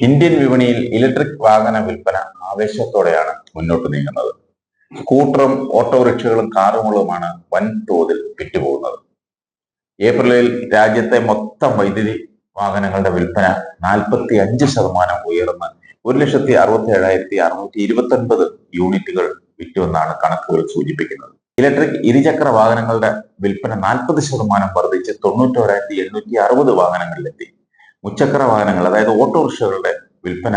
Indian വിപണിയിൽ electric വാഹന വിൽപ്പന ആവേശത്തോടെയാണ് മുന്നോട്ട് നീങ്ങുന്നത്. സ്കൂട്ടറും ഓട്ടോറിക്ഷകളും കാറുകളുമാണ് വൻതോതിൽ വിറ്റുപോകുന്നത്. ഏപ്രിലിൽ രാജ്യത്തെ മൊത്തം വൈദ്യുതി വാഹനങ്ങളുടെ വിൽപ്പന നാൽപ്പത്തി അഞ്ച് ശതമാനം ഉയർന്ന് ഒരു ലക്ഷത്തി അറുപത്തി ഏഴായിരത്തി അറുന്നൂറ്റി ഇരുപത്തി ഒൻപത് യൂണിറ്റുകൾ വിറ്റുവെന്നാണ് കണക്കുകൾ സൂചിപ്പിക്കുന്നത്. ഇലക്ട്രിക് ഇരുചക്ര വാഹനങ്ങളുടെ വിൽപ്പന നാൽപ്പത് ശതമാനം വർദ്ധിച്ച് തൊണ്ണൂറ്റോരായിരത്തി എണ്ണൂറ്റി അറുപത് വാഹനങ്ങളിലെത്തി. മുച്ചക്ര വാഹനങ്ങൾ അതായത് ഓട്ടോറിക്ഷകളുടെ വിൽപ്പന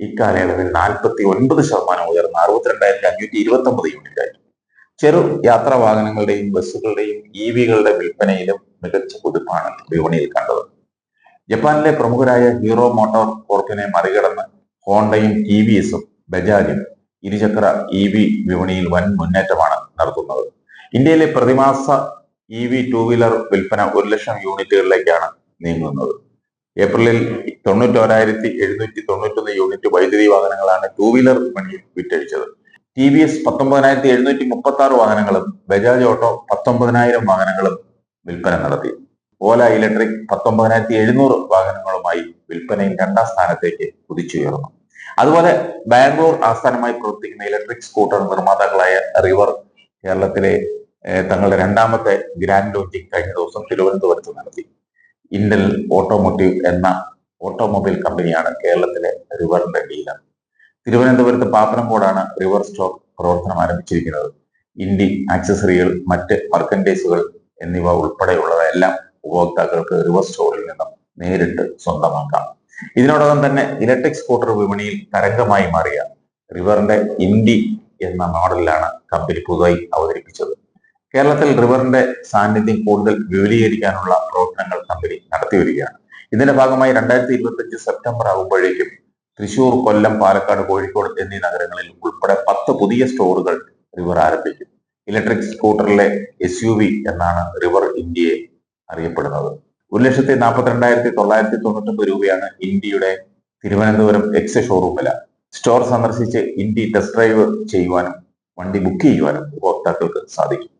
ഇക്കാലയളവിൽ നാൽപ്പത്തി ഒൻപത് ശതമാനം ഉയർന്ന് അറുപത്തിരണ്ടായിരത്തി അഞ്ഞൂറ്റി ഇരുപത്തി ഒമ്പത് യൂണിറ്റ് ആയി ചെറു യാത്രാ വാഹനങ്ങളുടെയും ബസ്സുകളുടെയും ഇ വികളുടെ വിൽപ്പനയിലും മികച്ച കുതിപ്പാണ് വിപണിയിൽ കണ്ടത്. ജപ്പാനിലെ പ്രമുഖരായ ഹീറോ മോട്ടോർ കോർപ്പിനെ മറികടന്ന് ഹോണ്ടയും ടി വി എസും ബജാജും ഇരുചക്ര ഇ വി വിപണിയിൽ വൻ മുന്നേറ്റമാണ് നടത്തുന്നത്. ഇന്ത്യയിലെ പ്രതിമാസ ഇ വി ടൂ വീലർ വിൽപ്പന ഒരു ലക്ഷം യൂണിറ്റുകളിലേക്കാണ് നീങ്ങുന്നത്. ഏപ്രിലിൽ തൊണ്ണൂറ്റോരായിരത്തി എഴുന്നൂറ്റി തൊണ്ണൂറ്റൊന്ന് യൂണിറ്റ് വൈദ്യുതി വാഹനങ്ങളാണ് ടൂ വീലർ വിപണിയിൽ വിറ്റഴിച്ചത്. ടി വി എസ് പത്തൊമ്പതിനായിരത്തി എഴുന്നൂറ്റി മുപ്പത്തി ആറ് വാഹനങ്ങളും ബജാജ് ഓട്ടോ പത്തൊമ്പതിനായിരം വാഹനങ്ങളും വിൽപ്പന നടത്തി. ഓല ഇലക്ട്രിക് പത്തൊമ്പതിനായിരത്തി എഴുന്നൂറ് വാഹനങ്ങളുമായി വിൽപ്പനയിൽ രണ്ടാം സ്ഥാനത്തേക്ക് കുതിച്ചുയർന്നു. അതുപോലെ ബാംഗ്ലൂർ ആസ്ഥാനമായി പ്രവർത്തിക്കുന്ന ഇലക്ട്രിക് സ്കൂട്ടർ നിർമ്മാതാക്കളായ റിവർ കേരളത്തിലെ തങ്ങളുടെ രണ്ടാമത്തെ ഗ്രാൻഡ് ലോഞ്ചിങ് കഴിഞ്ഞ ദിവസം തിരുവനന്തപുരത്ത് നടത്തി. ഇന്റൽ ഓട്ടോമോട്ടീവ് എന്ന ഓട്ടോമൊബൈൽ കമ്പനിയാണ് കേരളത്തിലെ റിവറിന്റെ ഡീലർ. തിരുവനന്തപുരത്ത് പാപ്പനംകോടാണ് റിവർ സ്റ്റോർ പ്രവർത്തനം ആരംഭിച്ചിരിക്കുന്നത്. ഇൻഡി ആക്സസറികൾ മറ്റ് മർക്കൻഡൈസുകൾ എന്നിവ ഉൾപ്പെടെയുള്ളവയെല്ലാം ഉപഭോക്താക്കൾക്ക് റിവർ സ്റ്റോറിൽ നിന്നും നേരിട്ട് സ്വന്തമാക്കാം. ഇതിനോടകം തന്നെ ഇലക്ട്രിക് സ്കൂട്ടർ വിപണിയിൽ തരംഗമായി മാറിയ റിവറിന്റെ ഇൻഡി എന്ന മോഡലിലാണ് കമ്പനി പുതുതായി അവതരിപ്പിച്ചത്. കേരളത്തിൽ റിവറിന്റെ സാന്നിധ്യം കൂടുതൽ വിപുലീകരിക്കാനുള്ള പ്രവർത്തനങ്ങൾ കമ്പനി നടത്തി വരികയാണ്. ഇതിന്റെ ഭാഗമായി രണ്ടായിരത്തി ഇരുപത്തി അഞ്ച് സെപ്റ്റംബർ ആകുമ്പോഴേക്കും തൃശൂർ കൊല്ലം പാലക്കാട് കോഴിക്കോട് എന്നീ നഗരങ്ങളിൽ ഉൾപ്പെടെ പത്ത് പുതിയ സ്റ്റോറുകൾ റിവർ ആരംഭിക്കും. ഇലക്ട്രിക് സ്കൂട്ടറിലെ എസ് യു വി എന്നാണ് റിവർ ഇന്ത്യയെ അറിയപ്പെടുന്നത്. ഒരു ലക്ഷത്തി നാൽപ്പത്തിരണ്ടായിരത്തി തൊള്ളായിരത്തി തൊണ്ണൂറ്റൊമ്പത് രൂപയാണ് ഇന്ത്യയുടെ തിരുവനന്തപുരം എക്സ് ഷോറൂം വില. സ്റ്റോർ സന്ദർശിച്ച് ഇന്ത്യ ടെസ്റ്റ് ഡ്രൈവ് ചെയ്യുവാനും വണ്ടി ബുക്ക് ചെയ്യുവാനും ഉപഭോക്താക്കൾക്ക് സാധിക്കും.